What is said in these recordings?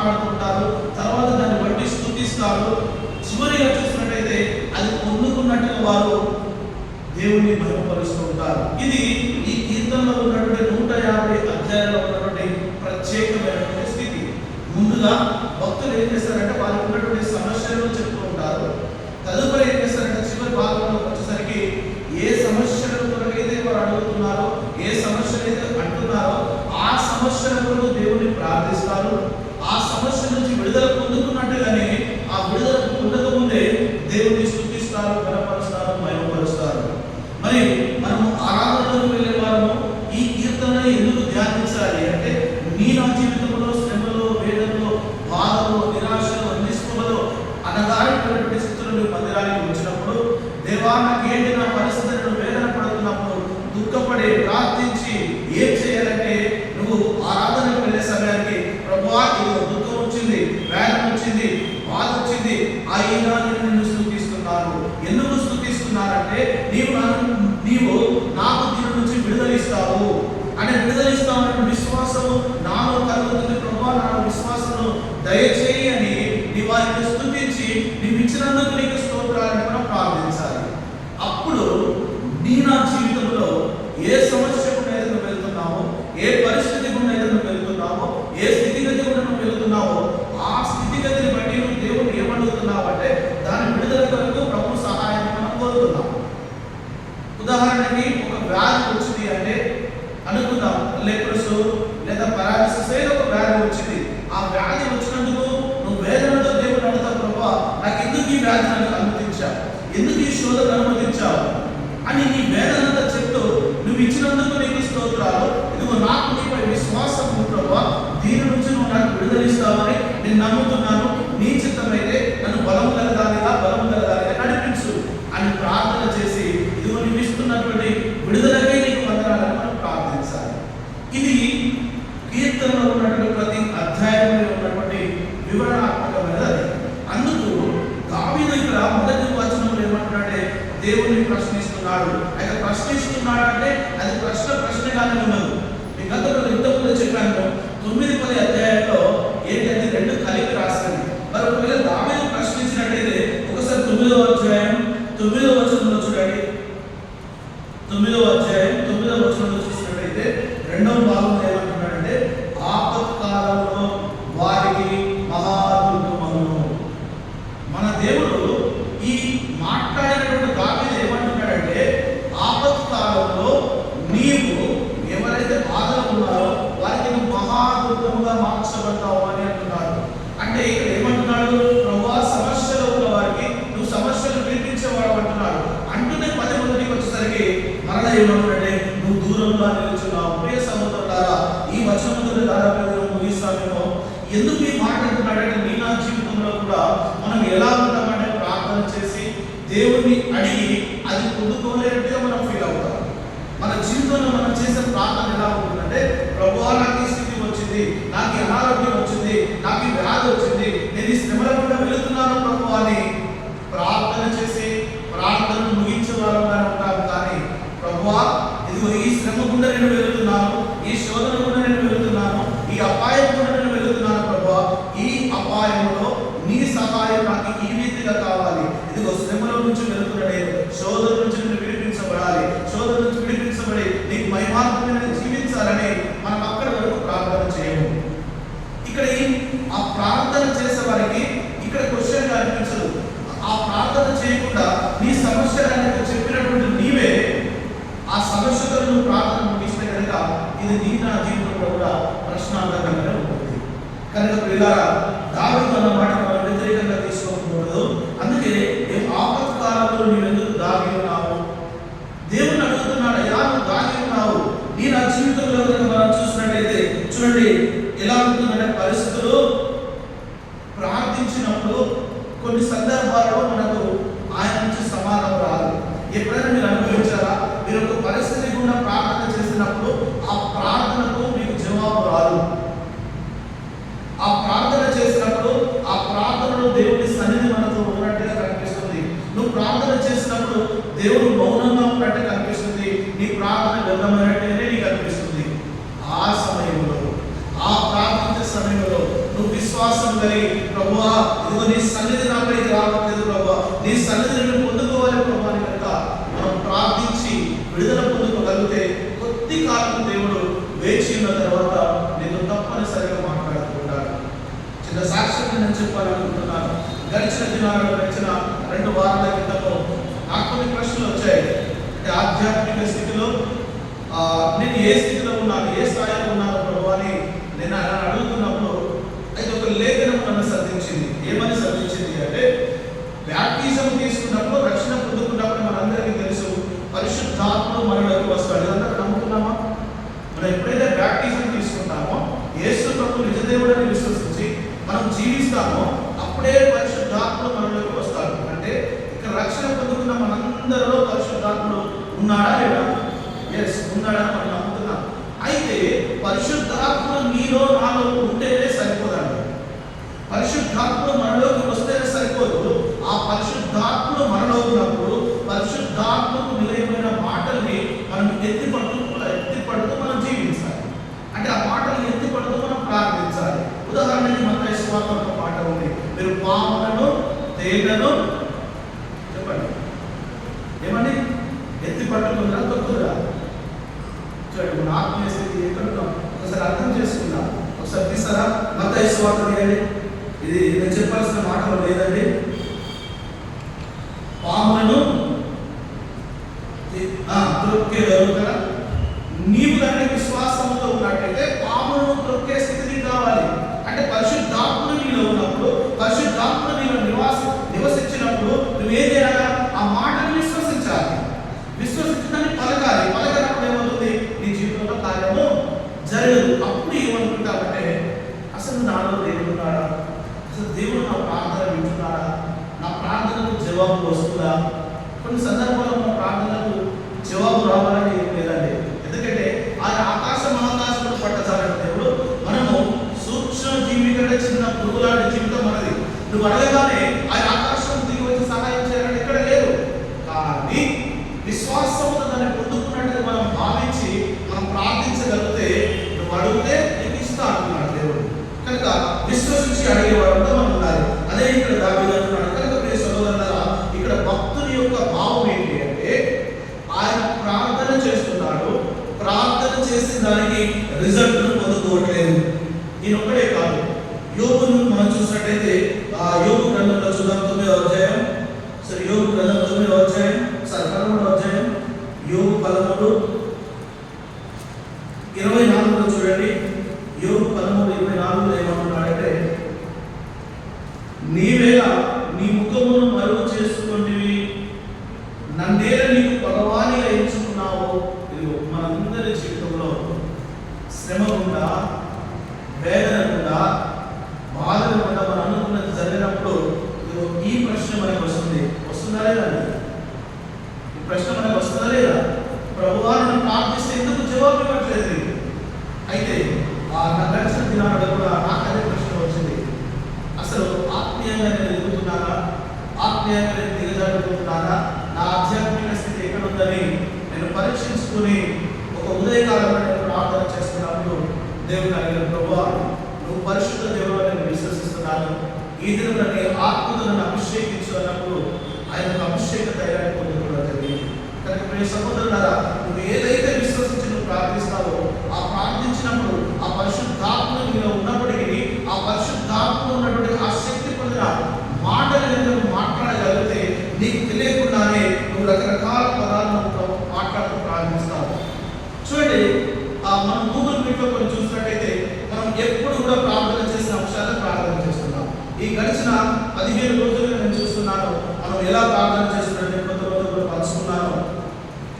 మాట్లాడుకుంటారు తర్వాత దాన్ని బట్టి స్థుతిస్తారు. చివరిగా చూసినట్టయితే అది పొందుకున్నట్టుగా వారు దేవుణ్ణి భయపరుస్తూ ఉంటారు. ఇది ఈ కీర్తనలో ఉన్నటువంటి నూట యాభై అధ్యాయంలో ఉన్నటువంటి ప్రత్యేకమైనటువంటి స్థితి. ముందుగా భక్తులు ఏం చేస్తారంటే వారికి ఉన్నటువంటి సమస్యలు చెప్పు దేవుణ్ణి ప్రశ్నిస్తున్నాడు. ఆయన ప్రశ్నిస్తున్నాడు అంటే అది ప్రశ్న కానీ ఉన్నది. నేను గతంలో ఇంతకుముందు చెప్పాను. తొమ్మిది పది అధ్యాయంలో ఏంటంటే రెండు కలిపి రాస్తుంది మరి ఒకవేళ దావేది ప్రశ్నించినట్టయితే ఒకసారి తొమ్మిదో అధ్యాయం తొమ్మిదో వచనంలో చూడండి. తొమ్మిదో అధ్యాయం తొమ్మిదో వచనంలో చూసినట్టయితే రెండవ విధముగా మార్చబడతావు అని అంటున్నాడు. అంటే ఇక్కడ ఏమంటున్నాడు? ప్రభా సమస్యలు ఉన్న వారికి నువ్వు సమస్యలు వినిపించేవాడు అంటున్నాడు. అంటూనే పది మందికి వచ్చేసరికి మరణ ఏమంటున్నాడే నువ్వు దూరంగా నిలుచున్నావు. ప్రియ ద్వారా ఈ వచనంతో దాదాపు ముగిస్తామేమో ఎందుకు ఈ మాట అంటున్నాడంటే మీ నా జీవితంలో కూడా మనం ఎలా ఉంటామంటే ప్రార్థన చేసి దేవుణ్ణి అడిగి అది పొందుకోలేరు వ్యాధి వచ్చింది నేను ఈ శ్రమల గుండా వెళుతున్నాను ప్రభు అని కనిపిస్తుంది. ఆ సమయంలో ఆ ప్రార్థన సమయంలో నువ్వు విశ్వాసం కలిగి ప్రభు ఇదిగో నీ సన్నిధి నాపై రావట్లేదు ప్రభు నీ సన్నిధి నేను పొందుకోవాలి ప్రభావాన్ని కనుక మనం ప్రార్థించి విడుదల పొందుకోగలిగితే కొద్ది కాలం దేవుడు వేచి ఉన్న తర్వాత నేను తప్పనిసరిగా మాట్లాడుకుంటాను చిన్న సాక్ష్యం నేను చెప్పాలనుకుంటున్నాను. గడిచిన దినాలలో గడిచిన రెండు వారాల క్రితము నాకు కొన్ని ప్రశ్నలు వచ్చాయి. అంటే ఆధ్యాత్మిక స్థితిలో నేను ఏ స్థితిలో ఉన్నాను ఏ స్థాయిలో ఉన్నాను ప్రభు అని నేను అలా అడుగుతున్నప్పుడు అయితే ఒక లేఖనం నన్ను సంధించింది. ఏమని సంధించింది అంటే బ్యాప్టిజం తీసుకున్నప్పుడు రక్షణ పొందుకున్నప్పుడు మనందరికీ తెలుసు పరిశుద్ధాత్మ మనలోకి వస్తాడు. ఇదంతా నమ్ముతున్నామా? మనం ఎప్పుడైతే బ్యాప్టిజం తీసుకుంటామో యేసు ప్రభు నిజదేవుడని విశ్వసించి మనం జీవిస్తామో అప్పుడే పరిశుద్ధాత్మ మన వస్తాడు అంటే ఇక్కడ రక్షణ పొందుకున్న మనందరిలో పరిశుద్ధాత్ముడు ఉన్నాడా లేదా ఎస్ ఉన్నాడని మనం నమ్ముతున్నాం అయితే పరిశుద్ధాత్మ నీలో నాలో ఉంటేనే సరిపోదండి పరిశుద్ధాత్ముడు మనలోకి వస్తేనే సరిపోదు ఆ పరిశుద్ధాత్ముడు మనలో ఉన్నప్పుడు పరిశుద్ధాత్మకు నిలయమైన మాటల్ని మనం ఎత్తి పడుతూ ఎత్తి పడుతూ మనం జీవించాలి అంటే ఆ మాటల్ని ఎత్తి పడుతూ మనం ప్రార్థించాలి ఉదాహరణకి మన స్వార్థ ఒక మాట ఉంది మీరు పాములను తేళ్ళను చెప్పండి. ఏమండి? ఎత్తి పట్టుకుందా తొక్కుదా చూడండి మన ఆత్మీయ స్థితి ఎక్కడ ఒకసారి అర్థం చేసుకుందాం. ఒకసారి తీసారా మత స్వార్థ తీయండి ఇది నేను చెప్పాల్సిన మాటలు లేదండి పాములను త్రొక్కేవారు కదా నీవు దాని విశ్వాసంతో ఉన్నట్టయితే పాములను త్రొక్కే స్థితికి కావాలి అంటే పరిశుద్ధాత్ముడు నీలో ఉన్నప్పుడు పరిశుద్ధాత్ముడు నీలో నివాస నివసించినప్పుడు నువ్వు ఏం చేయాలి ఆ మాటను విశ్వసించాలి విశ్వసించడాన్ని పలకాలి పలకనప్పుడు ఏమవుతుంది నీ జీవితంలో కార్యము జరగదు అప్పుడు ఏమనుకుంటావంటే అసలు వింటున్నాడా దేవుడు అసలు దేవుడు నా ప్రార్థన వింటున్నాడా నా ప్రార్థనకు జవాబు వస్తుందా? కొన్ని సందర్భాల్లో మన ప్రార్థనకు జవాబు రావాలని లేదండి. ఎందుకంటే ఆయన ఆకాశ మహాకాశంలో పట్టచాలని దేవుడు. మనము సూక్ష్మ జీవి కంటే చిన్న పురుగులాంటి జీవితం మనది. నువ్వు అడగగానే ఆయన ఆకాశం దిగి వచ్చి సహాయం చేయాలని ఇక్కడ లేదు కానీ విశ్వాసంతో దాన్ని పొందుకున్నట్టు మనం భావించి మనం ప్రార్థించగలిగితే నువ్వు అడిగితే నీకు ఇస్తా అంటున్నాడు దేవుడు కనుక విశ్వసించి అడిగే వారంతా మనం ఉండాలి అదే ఇక్కడ దావీదు అంటున్నాడు కనుక ప్రియ సహోదరులారా ఇక్కడ భక్తుని యొక్క భావం ఏంటి అంటే ఆయన ప్రార్థన చేస్తున్నాడు ప్రార్థన చేసిన దానికి రిజల్ట్ పొందుకోవట్లేదు నేను ఒక్కడే కాదు యోగును మనం చూసినట్టయితే ఆ యోగు గ్రంథంలో చూద్దాం తొమ్మిదో అధ్యాయం సరే యోగు గ్రంథం తొమ్మిదో అధ్యాయం సరే పదమూడో అధ్యాయం యోగు పదమూడు ఇరవై నాలుగులో చూడండి యోగు పదమూడు ఇరవై నాలుగులో ఏమంటున్నాడంటే నీవేళ నీ ముఖమును మరుగు చేసుకుంటివి నన్నేల నీకు భగవానిగా ఎంచుకున్నావు ఇదిగో మనందరి జీవితంలో శ్రమ గుండా వేదన గుండా బాధలు గుండా మనం అనుకున్నది జరిగినప్పుడు ఈ ప్రశ్న మనకు వస్తుంది. వస్తుందా లేదా? ఈ ప్రశ్న మనకు వస్తుందా లేదా? ప్రభువారిని ప్రార్థిస్తే ఎందుకు జవాబు ఇవ్వట్లేదు అయితే ఆ నా గడిచిన దినాలలో కూడా నాకు అదే ప్రశ్న వచ్చింది. అసలు ఆత్మీయంగా నేను ఎదుగుతున్నారా ఆత్మీయంగా నేను దిగజారుతున్నారా నా ఆధ్యాత్మిక స్థితి ఎక్కడ ఉందని నేను పరీక్షించుకుని ఒక ఉదయకాలంలో దేవుడు అడిగిన ప్రభా నువ్వు పరిశుద్ధ దేవుడు నేను విశ్వసిస్తున్నాను. ఈ దిన నన్ను ఆత్మతో నన్ను అభిషేకించు అన్నప్పుడు ఆయనకు అభిషేక తైరాన్ని పొందుకోవడం జరిగింది. కనుక ప్రియ సహోదరులారా నువ్వు ఏదైతే విశ్వసించి నువ్వు ప్రార్థిస్తావో ఆ ప్రార్థించినప్పుడు ఆ పరిశుద్ధాత్మ నీలో ఉన్నప్పటికీ ఆ పరిశుద్ధాత్మ ఉన్నటువంటి ఆ శక్తి పొందిన మాటలు కనుక నువ్వు మాట్లాడగలిగితే నీకు తెలియకుండానే నువ్వు రకరకాల పదాలను ప్ర- మాట్లాడుతూ ప్రారంభిస్తావు చూడండి ఆ మనం గూగుల్ మీట్లో కొన్ని చూసినట్టయితే మనం ఎప్పుడు కూడా ప్రార్థన చేసిన అంశాలను ప్రార్థన చేస్తున్నాం. ఈ గడిచిన పదిహేను రోజులుగా నేను చూస్తున్నాను. మనం ఎలా ప్రార్థన చేస్తున్నట్టు కొంత రోజులు కూడా పంచుకున్నాను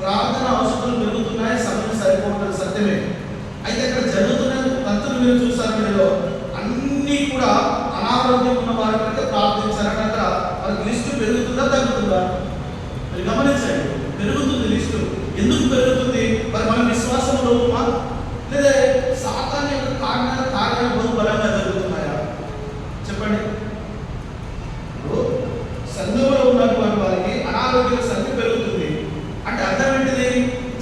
ప్రార్థన అవసరాలు పెరుగుతున్నాయి సమయం సరిపోతుంది సత్యమే. అయితే ఇక్కడ జరుగుతున్న తంతులు మీరు చూసారు మీరు అన్నీ కూడా అనారోగ్యం ఉన్న వారి కంటే ప్రార్థించారంటే అక్కడ వాళ్ళకి లిస్టు పెరుగుతుందా తగ్గుతుందా? మీరు గమనించండి. పెరుగుతుంది లిస్టు. ఎందుకు పెరుగుతుంది? మరి మన విశ్వాసంలో లోపమా లేదా సాతాన్ యొక్క కారణాలు కార్యాలు బహు బలంగా జరుగుతున్నాయా చెప్పండి ఇప్పుడు సంఘంలో ఉన్నటువంటి వారికి అనారోగ్య సంఖ్య పెరుగుతుంది అంటే అర్థం ఏంటిది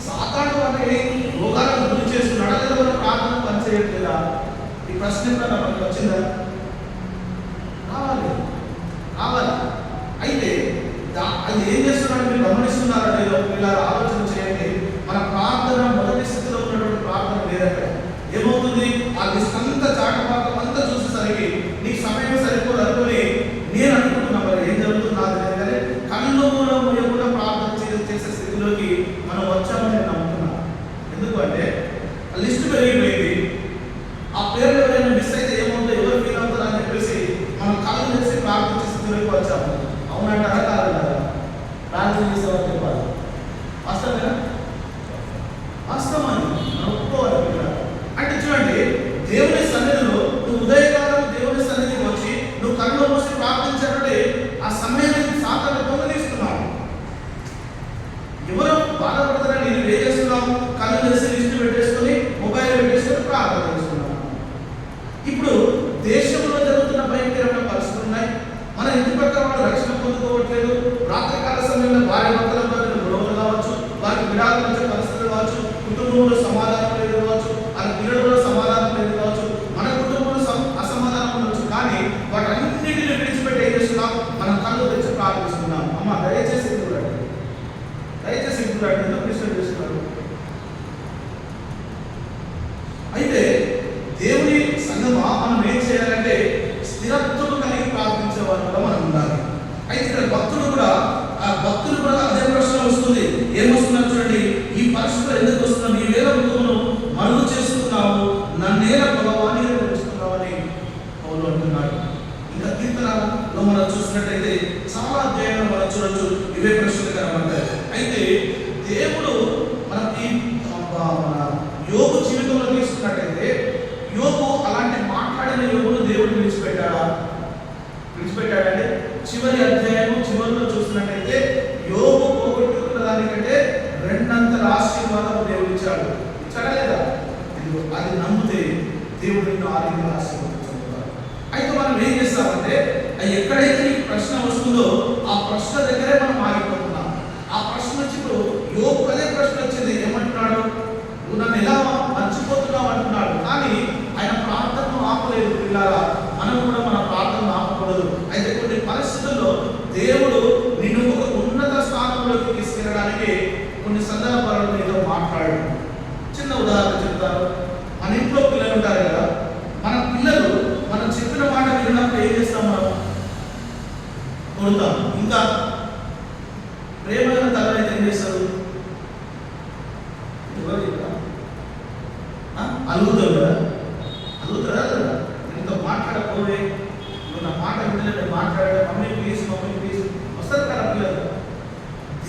సాతాను వాటిని రోగాలకు గురి చేస్తున్నాడా లేదా మన ప్రార్థన పనిచేయట్లేదా ఈ ప్రశ్న ఎప్పుడైనా మనకు వచ్చిందా రావాలి రావాలి అయితే దా- అది ఏం చేస్తున్నాడు మీరు గమనిస్తున్నారా లేదో ఇలా ఆలోచన చేయండి మన ప్రార్థన మొదటి స్థితిలో ఉన్నటువంటి ప్రార్థన వేరక్కడ ఏమవుతుంది ఆ లిస్ట్ అంతా చాటపాకం అంతా చూసేసరికి నీకు సమయం సరిపోదు అనుకుని నేను అనుకుంటున్నా మరి ఏం జరుగుతుంది నాకు తెలియదు కానీ కళ్ళు కూడా మూయకుండా ప్రార్థన చే- చేసే స్థితిలోకి మనం వచ్చామని నేను నమ్ముతున్నా ఎందుకంటే ఆ లిస్ట్ పెరిగిపోయింది ఆ పేర్లు ఎవరైనా మిస్ అయితే ఏమవుతుందో ఎవరు ఫీల్ అవుతారో అని చెప్పేసి మనం కళ్ళు చేసి ప్రార్థన చేసి స్థితిలోకి వచ్చాము అవునంటారా కాదంటారా ప్రార్థన చేసేవారు చెప్పాలి వాస్తవేనా వాస్తవాన్ని మనం ఒప్పుకోవాలి ఇక్కడ అంటే చూడండి దేవుని సన్నిధిలో నువ్వు ఉదయకాలం దేవుని సన్నిధికి వచ్చి నువ్వు కళ్ళు మూసి ప్రార్థించాలంటే ఆ సమయానికి సాతాన్ని పొందనిస్తున్నావు ఎవరో బాధపడతారని నేను ఏం చేస్తున్నావు కళ్ళు చేసి లిస్ట్ పెట్టేసుకొని మొబైల్ పెట్టేసుకొని ప్రార్థన చేస్తున్నావు ఇప్పుడు దేశంలో జరుగుతున్న భయంకరమైన పరిస్థితులు ఉన్నాయి మన ఇంటి పక్కన వాళ్ళు రక్షణ పొందుకోవట్లేదు రాత్రికాల సమయంలో భార్య భర్తల మధ్య గొడవలు కావచ్చు వారికి విడాకులు వచ్చే పరిస్థితులు కావచ్చు కుటుంబంలో సమాధానం లేదు కావచ్చు వాళ్ళ పిల్లలలో సమాధానం లేదు కావచ్చు మన కుటుంబంలో సం- అసమాధానం ఉండొచ్చు కానీ వాటన్నిటిని విడిచిపెట్టి ఏం చేస్తున్నాం మన కళ్ళు తెచ్చి ప్రార్థిస్తున్నాం అమ్మ దయచేసి చూడండి దయచేసి చూడండి ఎందుకు డిస్టర్బ్ చేస్తున్నారు అయితే దేవుని సంఘం మనం ఏం చేయాలంటే స్థిరత్వం కలిగి ప్రార్థించే వారు కూడా మనం ఉండాలి. అయితే ఇక్కడ భక్తుడు కూడా ఆ భక్తులు కూడా అదే ప్రశ్న వస్తుంది. ఏమొస్తున్నారు చూడండి? ఈ పరిస్థితులు ఎందుకు వస్తున్నాం నీ వేల ఋతువును మరుగు చేస్తున్నావు. నన్నేల భగవాన్ని నిర్వహిస్తున్నావు అని పౌలు అంటున్నాడు. ఇంకా కీర్తనలో మనం చూసినట్టయితే చాలా అధ్యాయంలో మనం చూడొచ్చు. ఇవే ప్రశ్నలు కనబడతాయి. అయితే దేవుడు మనకి ఆ, మన యోగు జీవితంలో తీసుకున్నట్టయితే యోగు అలాంటి మాట్లాడిన యోగును దేవుడు విడిచిపెట్టాడా విడిచిపెట్టాడంటే చివరి అధ్యాయము చివరిలో చూసినట్టయితే యోగు పోగొట్టుకున్న దానికంటే రెండంతల ఆశీర్వాదం దేవుడు ఇచ్చాడు. ఇచ్చాడా లేదా? ఇదిగో అది నమ్మితే దేవుడు నిన్ను ఆరోగ్యంగా ఆశీర్వదించబోతాడు అయితే మనం ఏం చేస్తామంటే అది ఎక్కడైతే నీకు ప్రశ్న వస్తుందో ఆ ప్రశ్న దగ్గరే మనం ఆగిపోతున్నాం. ఆ ప్రశ్న వచ్చినప్పుడు యోగు అదే ప్రశ్న వచ్చింది. ఏమంటున్నాడు? నువ్వు నన్ను ఎలా మర్చిపోతున్నావు? అంటున్నాడు. కానీ ఆయన ప్రార్థనను ఆపలేదు పిల్లారా మనం కూడా మన ప్రార్థనను ఆపకూడదు. అయితే కొన్ని పరిస్థితుల్లో దేవుడు నిన్ను ఒక ఉన్నత స్థానంలోకి తీసుకెళ్ళడానికి కొన్ని సందర్భాలలో ఏదో మాట్లాడడం. చిన్న ఉదాహరణ చెప్తారు మన ఇంట్లో పిల్లలు ఉంటారు కదా మన పిల్లలు మనం చెప్పిన మాట విన్నప్పుడు ఏం చేస్తాం మనం? కొడతాం. ఇంకా ప్రేమైన తల్లి ఏం చేస్తారు ఎవరు చెప్తారు? ఆ? అలుగుతావు కదా అలుగుతారా లేదా నీతో మాట్లాడకపోవే నువ్వు నా మాట వినలే నేను మాట్లాడే మమ్మీ ప్లీజ్ మమ్మీ ప్లీజ్ వస్తారు కదా పిల్లలు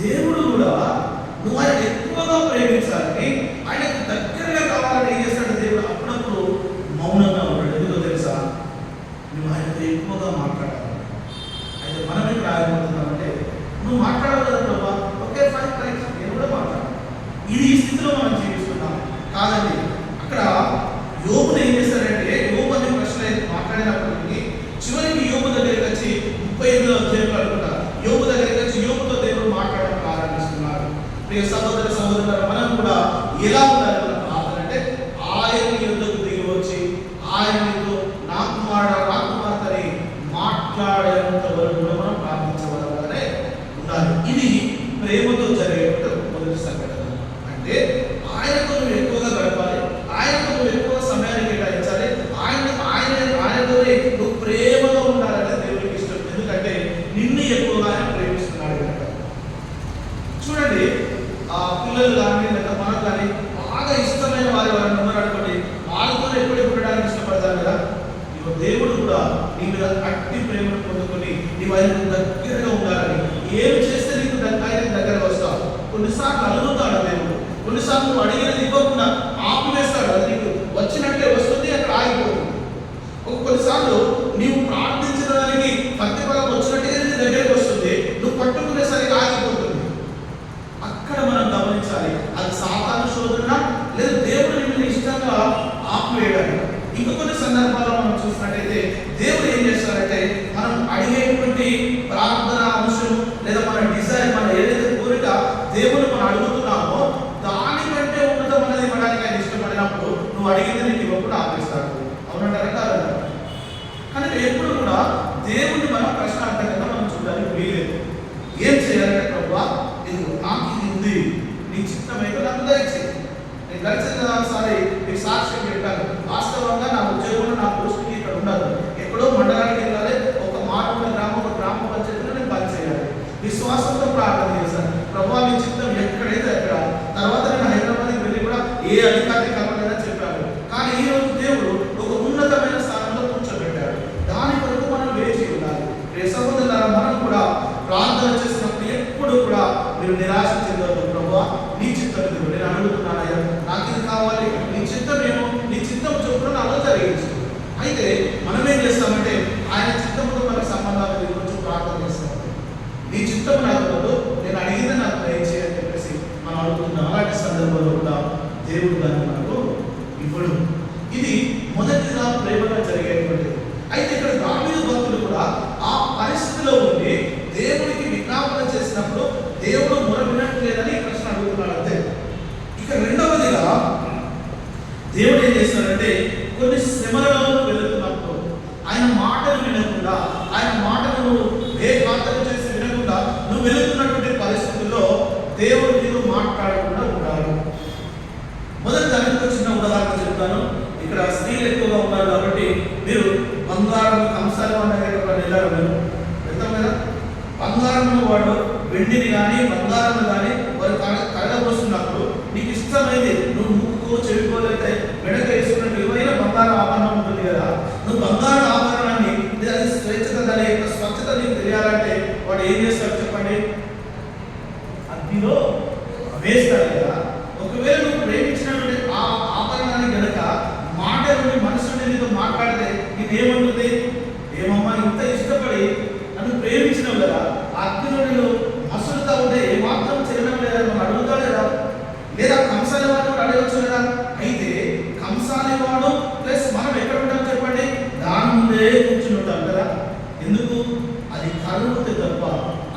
దేవుడు కూడా నువ్వు ఆయన ఎక్కువగా ప్రేమించాలని ఆయనకు దగ్గరగా కావాలని ఏం చేస్తాడు దేవుడు అప్పుడప్పుడు మౌనంగా ఉంటాడు ఎందుకో తెలుసా నువ్వు ఆయనతో ఎక్కువగా మాట్లాడాలి అయితే మనం ఏం రాయబోతున్నామంటే నువ్వు మాట్లాడవు కదా ప్రభా ఓకే ఫైన్ రైట్ నేను కూడా మాట్లాడాలి ఇది ఈ స్థితిలో మనం జీవిస్తున్నాం కాదండి అక్కడ యోగులు ఏం చేశారంటే యోగు అనే ప్రశ్న మాట్లాడినప్పటికీ చివరికి యోగు దగ్గరికి వచ్చి ముప్పై ఐదులో అధ్యాయంలో అనుకుంటా యోగు దగ్గరికి వచ్చి యోగుతో దేవుడు మాట్లాడడం ప్రారంభిస్తున్నారు. ప్రియ సహోదర సహోదరు మనం కూడా ఎలా ఉండాలి మన ప్రార్థన అంటే ఆయన యుద్ధకు దిగి వచ్చి ఆయనతో నా కుమారుడు నా కుమార్తెని మాట్లాడేంత వరకు కూడా మనం ప్రార్థించవలనే ఉండాలి ఇది ప్రేమతో జరిగేటువంటి మొదటి సంఘటన అంటే ఆయనతో నువ్వు ఎక్కువగా గడపాలి ఆయనతో నువ్వు ఎక్కువ సమయాన్ని కేటాయించాలి ఆయన ఆయన ఆయనతోనే నువ్వు ప్రేమగా ఉండాలనే దేవుడికి ఇష్టం ఎందుకంటే నిన్ను ఎక్కువగా ఆయన ప్రేమిస్తున్నాడు కనుక. చూడండి ఆ పిల్లలు కానీ లేదా మనకు కానీ బాగా ఇష్టమైన వారి వారిని ఉన్నారు అనుకోండి వాళ్ళతో ఎప్పుడు ఉండడానికి ఇష్టపడతారు కదా? ఇక దేవుడు కూడా నీ మీద అట్టి ప్రేమను పొందుకొని నీవు ఆయనకు దగ్గరగా ఉండాలని ఏమి చేస్తే నీకు దగ్గర దగ్గర వస్తావు? కొన్నిసార్లు అడుగుతాడు దేవుడు. కొన్నిసార్లు నువ్వు అడిగినది ఇవ్వకుండా ఆపివేస్తాడు. అది నీకు వచ్చినట్టే వస్తుంది అక్కడ ఆగిపోతుంది. ఒక కొన్నిసార్లు నీవు ప్రార్థించిన దానికి ప్రతిఫలం వచ్చినట్టుగా నీ దగ్గరికి వస్తుంది నువ్వు పట్టుకునేసరికి ఆగిపోతుంది అక్కడ మనం గమనించాలి అది సాతాను శోధన లేదా దేవుడు మిమ్మల్ని ఇష్టంగా ఆపివేయడం ఇంకా కొన్ని సందర్భాల్లో మనం చూసినట్టయితే దేవుడు ఏం చేస్తారంటే మనం అడిగేటువంటి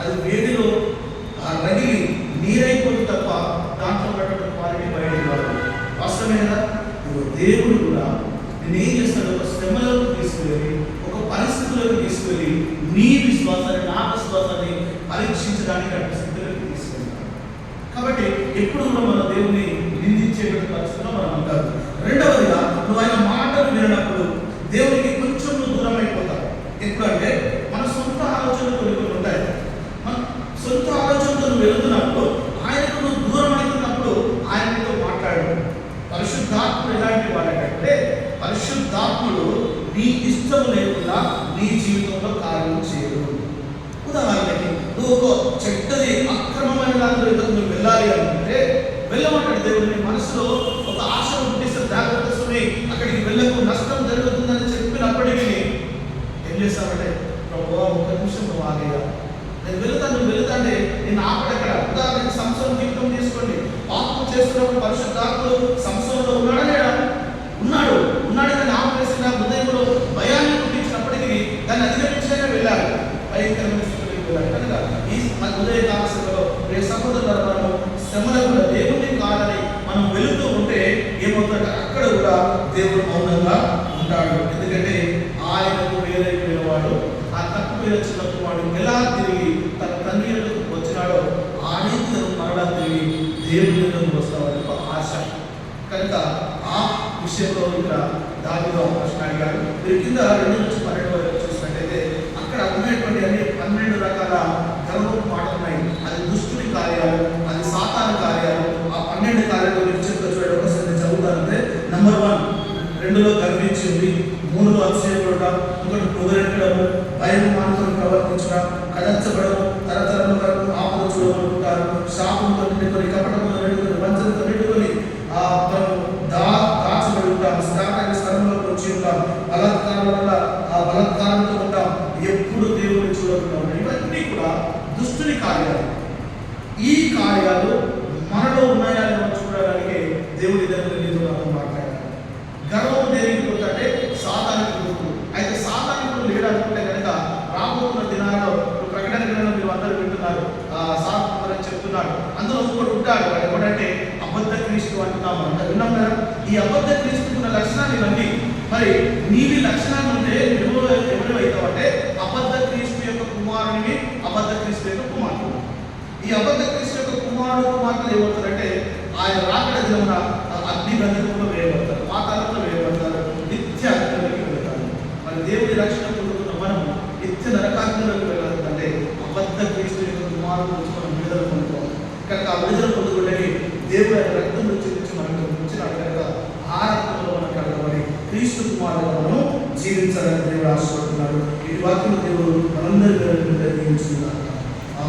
அது வேறு ఆత్మలు నీ ఇష్టం లేకుండా నీ జీవితంలో కార్యం చేయరు. ఉదాహరణకి నువ్వు ఒక చెడ్డది అక్రమమైన దాంట్లో ఇద్దరు నువ్వు వెళ్ళాలి అనుకుంటే వెళ్ళమంటాడు దేవుడు నీ మనసులో ఒక ఆశ ఉద్దేశం జాగ్రత్త అక్కడికి వెళ్ళకు నష్టం జరుగుతుందని చెప్పినప్పటికీ ఏం చేస్తావంటే ప్రభు ఒక నిమిషం నువ్వు ఆగేయా నేను వెళుతాను నువ్వు వెళుతాంటే నేను ఆపడక్కడ ఉదాహరణకి సంవత్సరం జీవితం తీసుకోండి. ఆత్మ చేస్తున్నప్పుడు పరిశుద్ధాత్మలు సంవత్సరంలో ఉన్నాడా లేడా? ఉన్నాడు. ఉన్నాడని నాకు తెలిసిన హృదయంలో భయాన్ని పుట్టించినప్పటికీ దాన్ని అధిగమించడానికి వెళ్ళారు భయంకరమైన కనుక ఈ ఉదయ కాలశలో రేపు సముద్ర మనము శ్రమలో కూడా దేవుని కాలని మనం వెళుతూ ఉంటే ఏమవుతుందంటే అక్కడ కూడా దేవుడు మౌనంగా ఉంటాడు. ఎందుకంటే ఆయనకు వేరైపోయినవాడు ఆ తప్పు పేరు వచ్చినప్పుడు వాడు ఎలా తిరిగి తన తండ్రి వచ్చినాడో ఆ రీతి మరలా తిరిగి దేవుని వస్తామని ఒక ఆశ. కనుక ఆ విషయంలో ఇక్కడ దానిలో ప్రశ్న అడిగారు మీరు కింద రెండు నుంచి పన్నెండు వరకు చూసినట్టయితే అక్కడ ఉన్నటువంటి అన్ని పన్నెండు రకాల ధర్మం మాటలు ఉన్నాయి. అది దుష్టుని కార్యాలు అది సాతాన కార్యాలు. ఆ పన్నెండు కార్యాలు మీరు చెప్పొచ్చాడు ఒకసారి చదువుతారంటే నెంబర్ వన్ రెండులో గర్వించింది మూడులో అతిశయపడట ఒకటి పొగరెట్టడము భయం మాత్రం ప్రవర్తించడం కదర్చబడము తరతరం వరకు ఆపద చూడగలుగుతారు శాపంతో నిండుకొని కపటము ఈ అబద్ధ క్రీస్తుకున్న లక్షణాలు ఇవన్నీ మరి నీవి లక్షణాలు ఉంటే నువ్వు ఎవరు అవుతావంటే అబద్ధ క్రీస్తు యొక్క కుమారుని అబద్ధ క్రీస్తు యొక్క కుమారుడు ఈ అబద్ధ క్రీస్తు యొక్క కుమారుడు కుమార్తెలు ఏమవుతారంటే ఆయన రాకడ దిన అగ్ని గంధకంలో వేయబడతారు వాతావరణంలో వేయబడతారు నిత్య అగ్నిలోకి వెళ్తారు. మరి దేవుడి రక్షణ పొందుకున్న మనం నిత్య నరకాగ్నిలోకి వెళ్ళాలంటే అబద్ధ క్రీస్తు యొక్క కుమారుడు మనం విడుదల పొందుకోవాలి. కనుక ఆ విడుదల పొందుకుంటే దేవుడు రక్తం క్రీస్తు కుమారుడు మనము జీవించాలని దేవుడు ఆశపడుతున్నాడు. ఈ వాక్యం దేవుడు మనందరి దీవించుకున్నారు